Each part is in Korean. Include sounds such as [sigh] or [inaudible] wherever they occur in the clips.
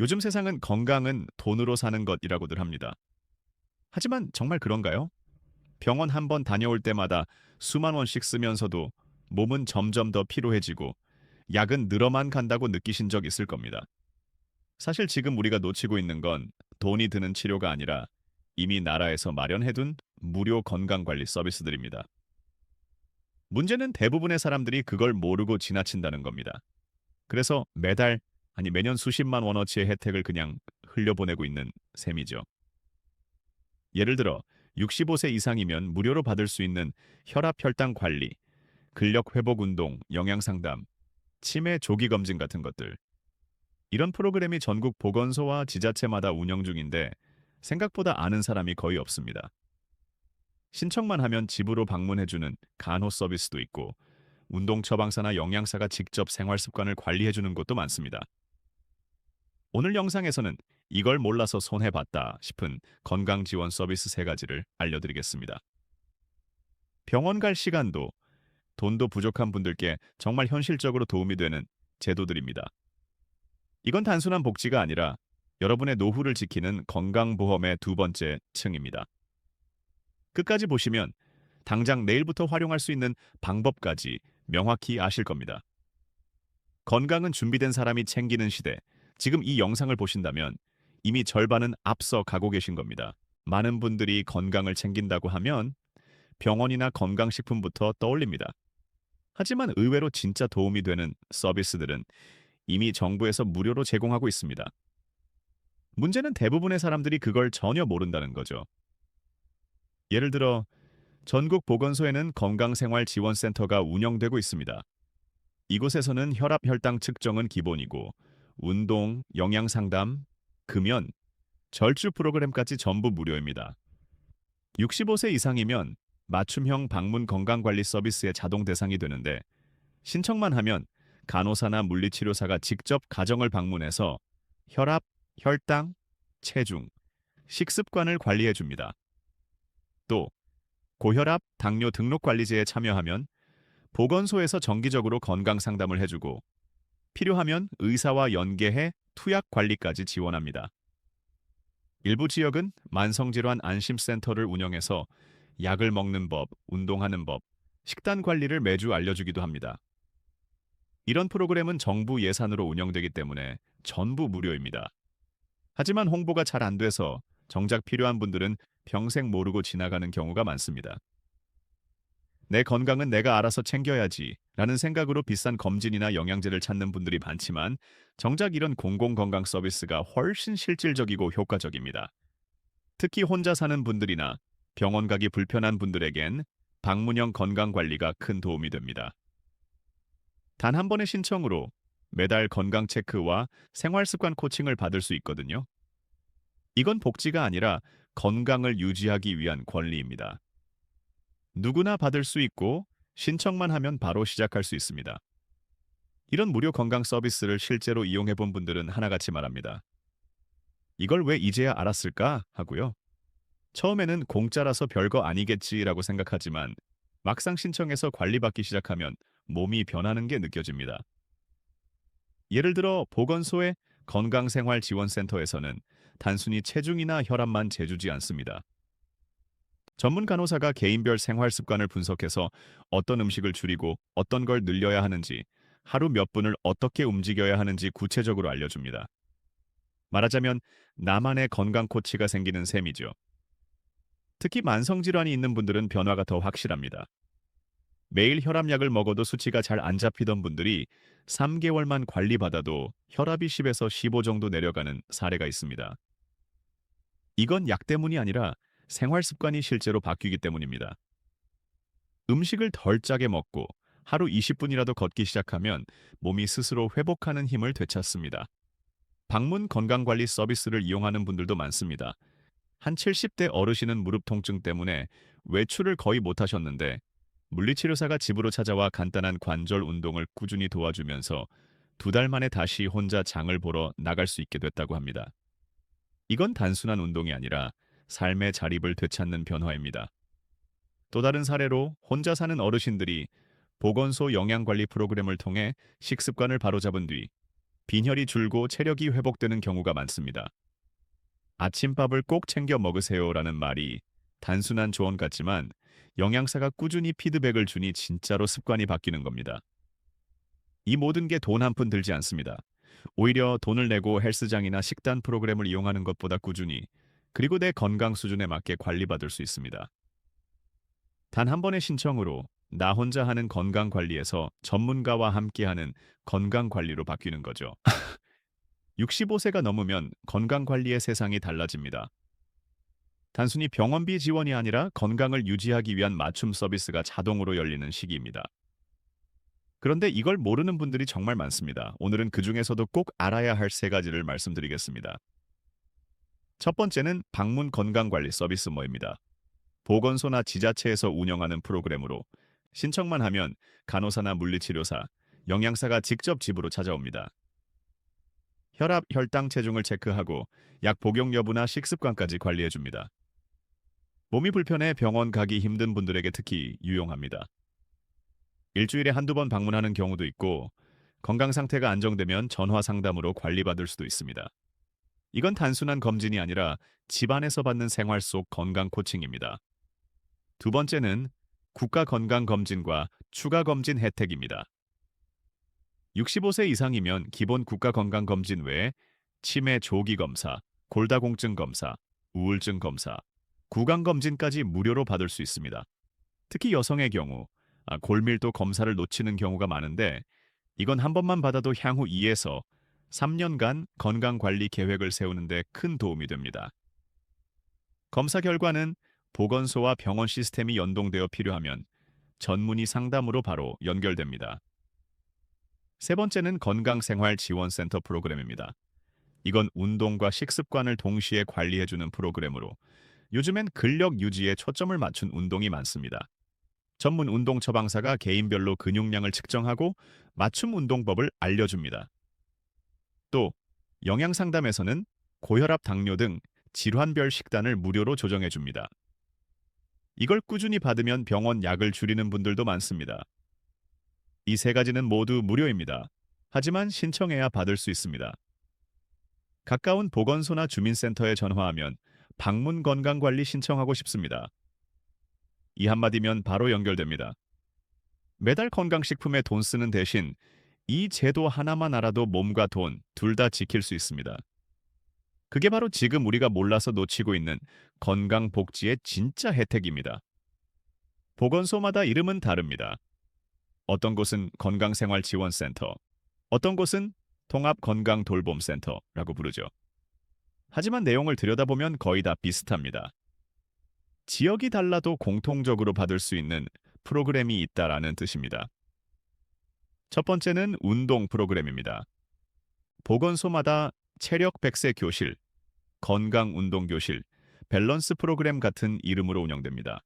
요즘 세상은 건강은 돈으로 사는 것이라고들 합니다. 하지만 정말 그런가요? 병원 한 번 다녀올 때마다 수만 원씩 쓰면서도 몸은 점점 더 피로해지고 약은 늘어만 간다고 느끼신 적 있을 겁니다. 사실 지금 우리가 놓치고 있는 건 돈이 드는 치료가 아니라 이미 나라에서 마련해둔 무료 건강관리 서비스들입니다. 문제는 대부분의 사람들이 그걸 모르고 지나친다는 겁니다. 그래서 매달 아니 매년 수십만 원어치의 혜택을 그냥 흘려보내고 있는 셈이죠. 예를 들어 65세 이상이면 무료로 받을 수 있는 혈압 혈당 관리, 근력 회복 운동, 영양 상담, 치매 조기 검진 같은 것들. 이런 프로그램이 전국 보건소와 지자체마다 운영 중인데 생각보다 아는 사람이 거의 없습니다. 신청만 하면 집으로 방문해주는 간호 서비스도 있고 운동 처방사나 영양사가 직접 생활 습관을 관리해주는 곳도 많습니다. 오늘 영상에서는 이걸 몰라서 손해봤다 싶은 건강 지원 서비스 세 가지를 알려드리겠습니다. 병원 갈 시간도 돈도 부족한 분들께 정말 현실적으로 도움이 되는 제도들입니다. 이건 단순한 복지가 아니라 여러분의 노후를 지키는 건강보험의 두 번째 층입니다. 끝까지 보시면 당장 내일부터 활용할 수 있는 방법까지 명확히 아실 겁니다. 건강은 준비된 사람이 챙기는 시대. 지금 이 영상을 보신다면 이미 절반은 앞서 가고 계신 겁니다. 많은 분들이 건강을 챙긴다고 하면 병원이나 건강식품부터 떠올립니다. 하지만 의외로 진짜 도움이 되는 서비스들은 이미 정부에서 무료로 제공하고 있습니다. 문제는 대부분의 사람들이 그걸 전혀 모른다는 거죠. 예를 들어 전국 보건소에는 건강생활지원센터가 운영되고 있습니다. 이곳에서는 혈압, 혈당 측정은 기본이고 운동, 영양상담, 금연, 절주 프로그램까지 전부 무료입니다. 65세 이상이면 맞춤형 방문 건강관리 서비스의 자동 대상이 되는데 신청만 하면 간호사나 물리치료사가 직접 가정을 방문해서 혈압, 혈당, 체중, 식습관을 관리해 줍니다. 또 고혈압, 당뇨 등록 관리제에 참여하면 보건소에서 정기적으로 건강 상담을 해주고 필요하면 의사와 연계해 투약 관리까지 지원합니다. 일부 지역은 만성질환 안심센터를 운영해서 약을 먹는 법, 운동하는 법, 식단 관리를 매주 알려주기도 합니다. 이런 프로그램은 정부 예산으로 운영되기 때문에 전부 무료입니다. 하지만 홍보가 잘 안 돼서 정작 필요한 분들은 평생 모르고 지나가는 경우가 많습니다. 내 건강은 내가 알아서 챙겨야지 라는 생각으로 비싼 검진이나 영양제를 찾는 분들이 많지만 정작 이런 공공건강 서비스가 훨씬 실질적이고 효과적입니다. 특히 혼자 사는 분들이나 병원 가기 불편한 분들에겐 방문형 건강관리가 큰 도움이 됩니다. 단 한 번의 신청으로 매달 건강 체크와 생활습관 코칭을 받을 수 있거든요. 이건 복지가 아니라 건강을 유지하기 위한 권리입니다. 누구나 받을 수 있고 신청만 하면 바로 시작할 수 있습니다. 이런 무료 건강 서비스를 실제로 이용해 본 분들은 하나같이 말합니다. 이걸 왜 이제야 알았을까 하고요. 처음에는 공짜라서 별거 아니겠지라고 생각하지만 막상 신청해서 관리받기 시작하면 몸이 변하는 게 느껴집니다. 예를 들어 보건소의 건강생활지원센터에서는 단순히 체중이나 혈압만 재주지 않습니다. 전문 간호사가 개인별 생활 습관을 분석해서 어떤 음식을 줄이고 어떤 걸 늘려야 하는지, 하루 몇 분을 어떻게 움직여야 하는지 구체적으로 알려줍니다. 말하자면 나만의 건강 코치가 생기는 셈이죠. 특히 만성질환이 있는 분들은 변화가 더 확실합니다. 매일 혈압약을 먹어도 수치가 잘 안 잡히던 분들이 3개월만 관리받아도 혈압이 10에서 15 정도 내려가는 사례가 있습니다. 이건 약 때문이 아니라 생활 습관이 실제로 바뀌기 때문입니다. 음식을 덜 짜게 먹고 하루 20분이라도 걷기 시작하면 몸이 스스로 회복하는 힘을 되찾습니다. 방문 건강관리 서비스를 이용하는 분들도 많습니다. 한 70대 어르신은 무릎 통증 때문에 외출을 거의 못하셨는데 물리치료사가 집으로 찾아와 간단한 관절 운동을 꾸준히 도와주면서 두 달 만에 다시 혼자 장을 보러 나갈 수 있게 됐다고 합니다. 이건 단순한 운동이 아니라 삶의 자립을 되찾는 변화입니다. 또 다른 사례로 혼자 사는 어르신들이 보건소 영양관리 프로그램을 통해 식습관을 바로잡은 뒤 빈혈이 줄고 체력이 회복되는 경우가 많습니다. 아침밥을 꼭 챙겨 먹으세요라는 말이 단순한 조언 같지만 영양사가 꾸준히 피드백을 주니 진짜로 습관이 바뀌는 겁니다. 이 모든 게 돈 한 푼 들지 않습니다. 오히려 돈을 내고 헬스장이나 식단 프로그램을 이용하는 것보다 꾸준히 그리고 내 건강 수준에 맞게 관리받을 수 있습니다. 단 한 번의 신청으로 나 혼자 하는 건강 관리에서 전문가와 함께하는 건강 관리로 바뀌는 거죠. [laughs] 65세가 넘으면 건강 관리의 세상이 달라집니다. 단순히 병원비 지원이 아니라 건강을 유지하기 위한 맞춤 서비스가 자동으로 열리는 시기입니다. 그런데 이걸 모르는 분들이 정말 많습니다. 오늘은 그 중에서도 꼭 알아야 할 세 가지를 말씀드리겠습니다. 첫 번째는 방문 건강관리 서비스 모입니다. 보건소나 지자체에서 운영하는 프로그램으로 신청만 하면 간호사나 물리치료사, 영양사가 직접 집으로 찾아옵니다. 혈압, 혈당, 체중을 체크하고 약 복용 여부나 식습관까지 관리해줍니다. 몸이 불편해 병원 가기 힘든 분들에게 특히 유용합니다. 일주일에 한두 번 방문하는 경우도 있고 건강 상태가 안정되면 전화 상담으로 관리받을 수도 있습니다. 이건 단순한 검진이 아니라 집안에서 받는 생활 속 건강 코칭입니다. 두 번째는 국가 건강 검진과 추가 검진 혜택입니다. 65세 이상이면 기본 국가 건강 검진 외에 치매 조기 검사, 골다공증 검사, 우울증 검사, 구강 검진까지 무료로 받을 수 있습니다. 특히 여성의 경우 아, 골밀도 검사를 놓치는 경우가 많은데 이건 한 번만 받아도 향후 2에서 3년간 건강관리 계획을 세우는 데 큰 도움이 됩니다. 검사 결과는 보건소와 병원 시스템이 연동되어 필요하면 전문의 상담으로 바로 연결됩니다. 세 번째는 건강생활지원센터 프로그램입니다. 이건 운동과 식습관을 동시에 관리해주는 프로그램으로 요즘엔 근력 유지에 초점을 맞춘 운동이 많습니다. 전문 운동 처방사가 개인별로 근육량을 측정하고 맞춤 운동법을 알려줍니다. 또 영양 상담에서는 고혈압, 당뇨 등 질환별 식단을 무료로 조정해 줍니다. 이걸 꾸준히 받으면 병원 약을 줄이는 분들도 많습니다. 이 세 가지는 모두 무료입니다. 하지만 신청해야 받을 수 있습니다. 가까운 보건소나 주민센터에 전화하면 방문 건강관리 신청하고 싶습니다. 이 한마디면 바로 연결됩니다. 매달 건강식품에 돈 쓰는 대신 이 제도 하나만 알아도 몸과 돈 둘 다 지킬 수 있습니다. 그게 바로 지금 우리가 몰라서 놓치고 있는 건강복지의 진짜 혜택입니다. 보건소마다 이름은 다릅니다. 어떤 곳은 건강생활지원센터, 어떤 곳은 통합건강돌봄센터라고 부르죠. 하지만 내용을 들여다보면 거의 다 비슷합니다. 지역이 달라도 공통적으로 받을 수 있는 프로그램이 있다라는 뜻입니다. 첫 번째는 운동 프로그램입니다. 보건소마다 체력 백세 교실, 건강 운동 교실, 밸런스 프로그램 같은 이름으로 운영됩니다.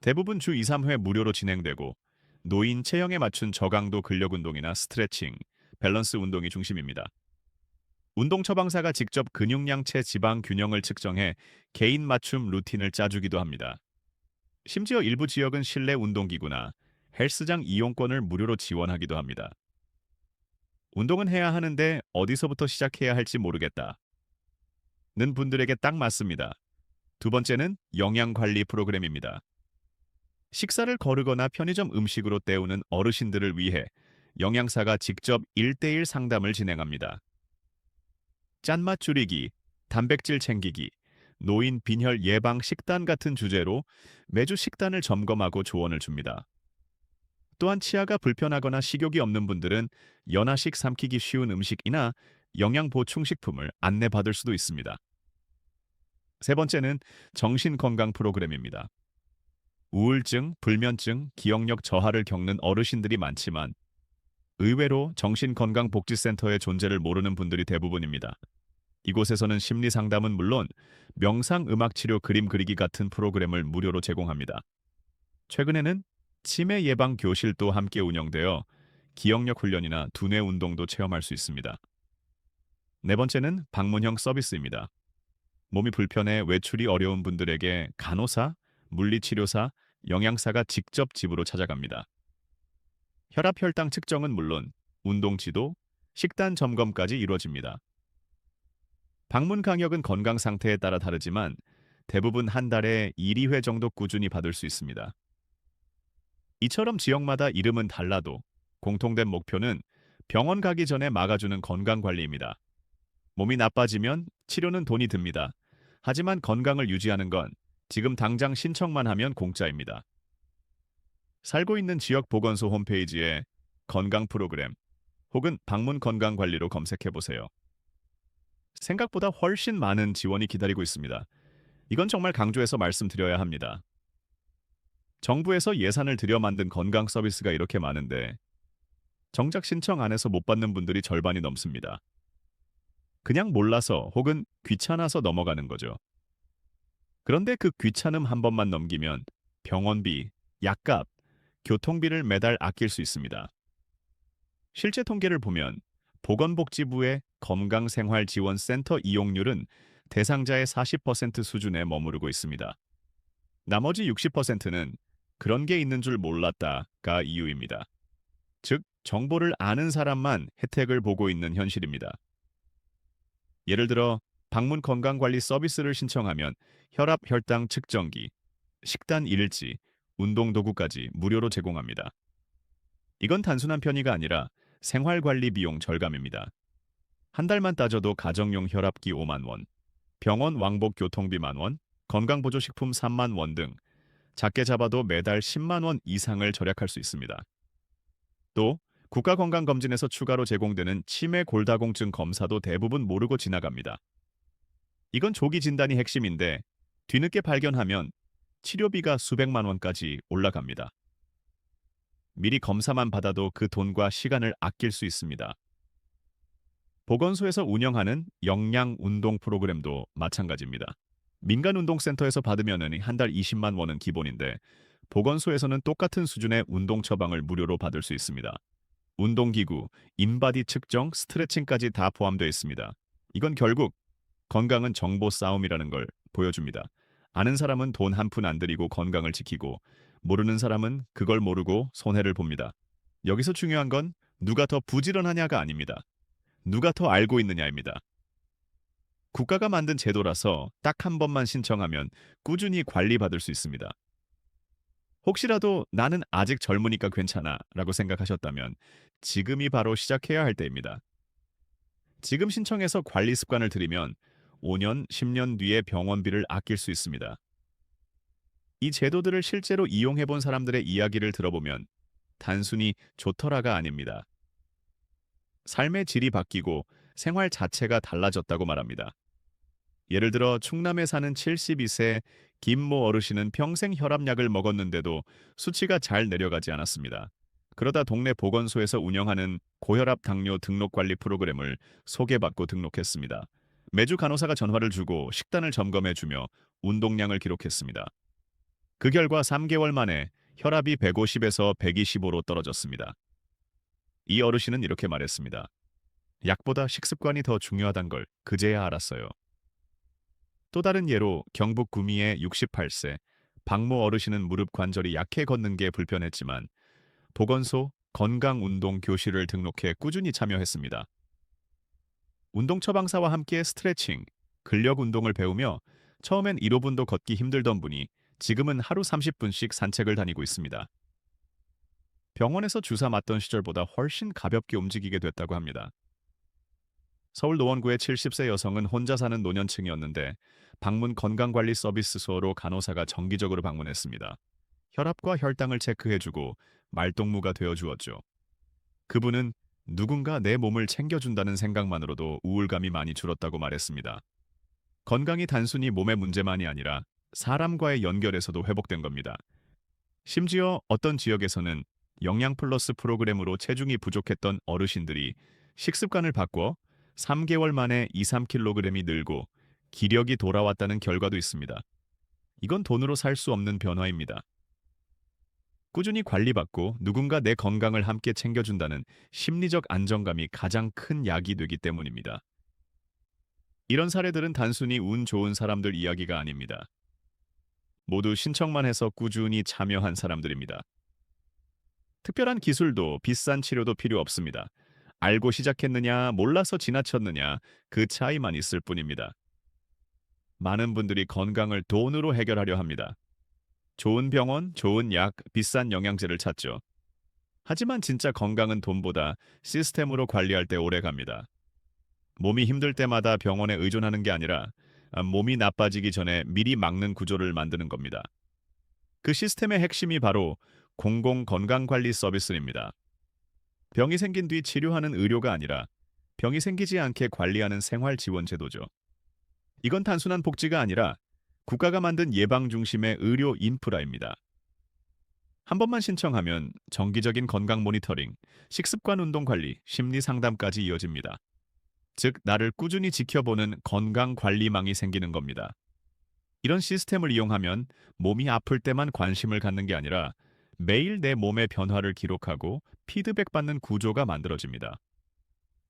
대부분 주 2, 3회 무료로 진행되고 노인 체형에 맞춘 저강도 근력 운동이나 스트레칭, 밸런스 운동이 중심입니다. 운동 처방사가 직접 근육량체 지방 균형을 측정해 개인 맞춤 루틴을 짜주기도 합니다. 심지어 일부 지역은 실내 운동기구나 헬스장 이용권을 무료로 지원하기도 합니다. 운동은 해야 하는데 어디서부터 시작해야 할지 모르겠다. 는 분들에게 딱 맞습니다. 두 번째는 영양관리 프로그램입니다. 식사를 거르거나 편의점 음식으로 때우는 어르신들을 위해 영양사가 직접 1대1 상담을 진행합니다. 짠맛 줄이기, 단백질 챙기기, 노인 빈혈 예방 식단 같은 주제로 매주 식단을 점검하고 조언을 줍니다. 또한 치아가 불편하거나 식욕이 없는 분들은 연하식 삼키기 쉬운 음식이나 영양 보충식품을 안내받을 수도 있습니다. 세 번째는 정신건강 프로그램입니다. 우울증, 불면증, 기억력 저하를 겪는 어르신들이 많지만 의외로 정신건강복지센터의 존재를 모르는 분들이 대부분입니다. 이곳에서는 심리 상담은 물론 명상 음악 치료 그림 그리기 같은 프로그램을 무료로 제공합니다. 최근에는 치매 예방 교실도 함께 운영되어 기억력 훈련이나 두뇌 운동도 체험할 수 있습니다. 네 번째는 방문형 서비스입니다. 몸이 불편해 외출이 어려운 분들에게 간호사, 물리치료사, 영양사가 직접 집으로 찾아갑니다. 혈압 혈당 측정은 물론 운동 지도, 식단 점검까지 이루어집니다. 방문 강역은 건강 상태에 따라 다르지만 대부분 한 달에 1, 2회 정도 꾸준히 받을 수 있습니다. 이처럼 지역마다 이름은 달라도 공통된 목표는 병원 가기 전에 막아주는 건강 관리입니다. 몸이 나빠지면 치료는 돈이 듭니다. 하지만 건강을 유지하는 건 지금 당장 신청만 하면 공짜입니다. 살고 있는 지역 보건소 홈페이지에 건강 프로그램 혹은 방문 건강 관리로 검색해 보세요. 생각보다 훨씬 많은 지원이 기다리고 있습니다. 이건 정말 강조해서 말씀드려야 합니다. 정부에서 예산을 들여 만든 건강 서비스가 이렇게 많은데 정작 신청 안 해서 못 받는 분들이 절반이 넘습니다. 그냥 몰라서 혹은 귀찮아서 넘어가는 거죠. 그런데 그 귀찮음 한 번만 넘기면 병원비, 약값, 교통비를 매달 아낄 수 있습니다. 실제 통계를 보면 보건복지부의 건강생활지원센터 이용률은 대상자의 40% 수준에 머무르고 있습니다. 나머지 60%는 그런 게 있는 줄 몰랐다가 이유입니다. 즉, 정보를 아는 사람만 혜택을 보고 있는 현실입니다. 예를 들어 방문 건강관리 서비스를 신청하면 혈압 혈당 측정기, 식단 일지, 운동 도구까지 무료로 제공합니다. 이건 단순한 편의가 아니라 생활관리 비용 절감입니다. 한 달만 따져도 가정용 혈압기 5만 원, 병원 왕복 교통비 만 원, 건강보조식품 3만 원 등 작게 잡아도 매달 10만 원 이상을 절약할 수 있습니다. 또 국가건강검진에서 추가로 제공되는 치매 골다공증 검사도 대부분 모르고 지나갑니다. 이건 조기 진단이 핵심인데 뒤늦게 발견하면 치료비가 수백만 원까지 올라갑니다. 미리 검사만 받아도 그 돈과 시간을 아낄 수 있습니다. 보건소에서 운영하는 영양 운동 프로그램도 마찬가지입니다. 민간 운동센터에서 받으면 한 달 20만 원은 기본인데 보건소에서는 똑같은 수준의 운동 처방을 무료로 받을 수 있습니다. 운동기구, 인바디 측정, 스트레칭까지 다 포함되어 있습니다. 이건 결국 건강은 정보 싸움이라는 걸 보여줍니다. 아는 사람은 돈 한 푼 안 들이고 건강을 지키고 모르는 사람은 그걸 모르고 손해를 봅니다. 여기서 중요한 건 누가 더 부지런하냐가 아닙니다. 누가 더 알고 있느냐입니다. 국가가 만든 제도라서 딱 한 번만 신청하면 꾸준히 관리받을 수 있습니다. 혹시라도 나는 아직 젊으니까 괜찮아 라고 생각하셨다면 지금이 바로 시작해야 할 때입니다. 지금 신청해서 관리 습관을 들이면 5년, 10년 뒤에 병원비를 아낄 수 있습니다. 이 제도들을 실제로 이용해 본 사람들의 이야기를 들어보면 단순히 좋더라가 아닙니다. 삶의 질이 바뀌고 생활 자체가 달라졌다고 말합니다. 예를 들어 충남에 사는 72세 김모 어르신은 평생 혈압약을 먹었는데도 수치가 잘 내려가지 않았습니다. 그러다 동네 보건소에서 운영하는 고혈압 당뇨 등록 관리 프로그램을 소개받고 등록했습니다. 매주 간호사가 전화를 주고 식단을 점검해주며 운동량을 기록했습니다. 그 결과 3개월 만에 혈압이 150에서 125로 떨어졌습니다. 이 어르신은 이렇게 말했습니다. 약보다 식습관이 더 중요하단 걸 그제야 알았어요. 또 다른 예로 경북 구미의 68세 박모 어르신은 무릎 관절이 약해 걷는 게 불편했지만 보건소 건강운동 교실을 등록해 꾸준히 참여했습니다. 운동 처방사와 함께 스트레칭, 근력 운동을 배우며 처음엔 1호분도 걷기 힘들던 분이 지금은 하루 30분씩 산책을 다니고 있습니다. 병원에서 주사 맞던 시절보다 훨씬 가볍게 움직이게 됐다고 합니다. 서울 노원구의 70세 여성은 혼자 사는 노년층이었는데 방문 건강관리 서비스소로 간호사가 정기적으로 방문했습니다. 혈압과 혈당을 체크해주고 말동무가 되어주었죠. 그분은 누군가 내 몸을 챙겨준다는 생각만으로도 우울감이 많이 줄었다고 말했습니다. 건강이 단순히 몸의 문제만이 아니라 사람과의 연결에서도 회복된 겁니다. 심지어 어떤 지역에서는 영양 플러스 프로그램으로 체중이 부족했던 어르신들이 식습관을 바꿔 3개월 만에 2, 3kg이 늘고 기력이 돌아왔다는 결과도 있습니다. 이건 돈으로 살 수 없는 변화입니다. 꾸준히 관리받고 누군가 내 건강을 함께 챙겨준다는 심리적 안정감이 가장 큰 약이 되기 때문입니다. 이런 사례들은 단순히 운 좋은 사람들 이야기가 아닙니다. 모두 신청만 해서 꾸준히 참여한 사람들입니다. 특별한 기술도 비싼 치료도 필요 없습니다. 알고 시작했느냐, 몰라서 지나쳤느냐, 그 차이만 있을 뿐입니다. 많은 분들이 건강을 돈으로 해결하려 합니다. 좋은 병원, 좋은 약, 비싼 영양제를 찾죠. 하지만 진짜 건강은 돈보다 시스템으로 관리할 때 오래 갑니다. 몸이 힘들 때마다 병원에 의존하는 게 아니라 아, 몸이 나빠지기 전에 미리 막는 구조를 만드는 겁니다. 그 시스템의 핵심이 바로 공공건강관리 서비스입니다. 병이 생긴 뒤 치료하는 의료가 아니라 병이 생기지 않게 관리하는 생활 지원 제도죠. 이건 단순한 복지가 아니라 국가가 만든 예방 중심의 의료 인프라입니다. 한 번만 신청하면 정기적인 건강 모니터링, 식습관 운동 관리, 심리 상담까지 이어집니다. 즉, 나를 꾸준히 지켜보는 건강 관리망이 생기는 겁니다. 이런 시스템을 이용하면 몸이 아플 때만 관심을 갖는 게 아니라 매일 내 몸의 변화를 기록하고 피드백 받는 구조가 만들어집니다.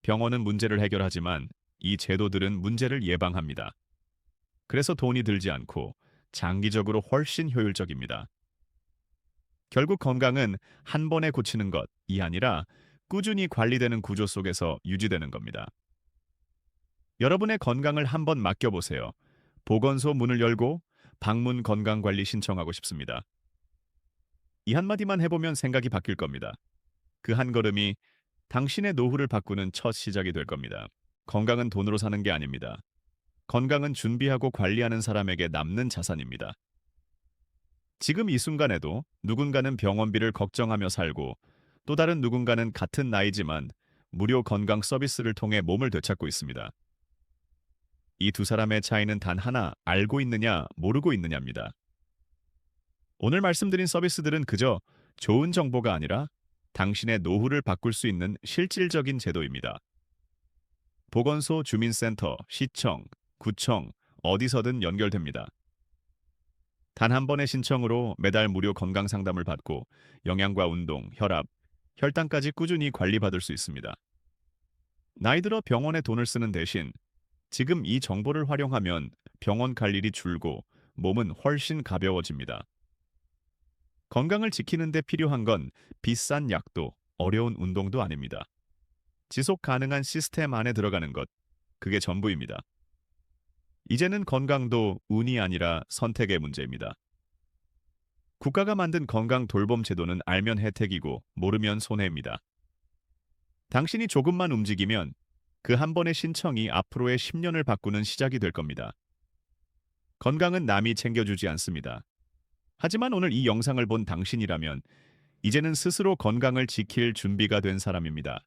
병원은 문제를 해결하지만 이 제도들은 문제를 예방합니다. 그래서 돈이 들지 않고 장기적으로 훨씬 효율적입니다. 결국 건강은 한 번에 고치는 것이 아니라 꾸준히 관리되는 구조 속에서 유지되는 겁니다. 여러분의 건강을 한번 맡겨보세요. 보건소 문을 열고 방문 건강관리 신청하고 싶습니다. 이 한마디만 해보면 생각이 바뀔 겁니다. 그 한 걸음이 당신의 노후를 바꾸는 첫 시작이 될 겁니다. 건강은 돈으로 사는 게 아닙니다. 건강은 준비하고 관리하는 사람에게 남는 자산입니다. 지금 이 순간에도 누군가는 병원비를 걱정하며 살고 또 다른 누군가는 같은 나이지만 무료 건강 서비스를 통해 몸을 되찾고 있습니다. 이 두 사람의 차이는 단 하나 알고 있느냐 모르고 있느냐입니다. 오늘 말씀드린 서비스들은 그저 좋은 정보가 아니라 당신의 노후를 바꿀 수 있는 실질적인 제도입니다. 보건소, 주민센터, 시청, 구청, 어디서든 연결됩니다. 단 한 번의 신청으로 매달 무료 건강 상담을 받고 영양과 운동, 혈압, 혈당까지 꾸준히 관리받을 수 있습니다. 나이 들어 병원에 돈을 쓰는 대신 지금 이 정보를 활용하면 병원 갈 일이 줄고 몸은 훨씬 가벼워집니다. 건강을 지키는 데 필요한 건 비싼 약도 어려운 운동도 아닙니다. 지속 가능한 시스템 안에 들어가는 것, 그게 전부입니다. 이제는 건강도 운이 아니라 선택의 문제입니다. 국가가 만든 건강 돌봄 제도는 알면 혜택이고 모르면 손해입니다. 당신이 조금만 움직이면 그 한 번의 신청이 앞으로의 10년을 바꾸는 시작이 될 겁니다. 건강은 남이 챙겨주지 않습니다. 하지만 오늘 이 영상을 본 당신이라면 이제는 스스로 건강을 지킬 준비가 된 사람입니다.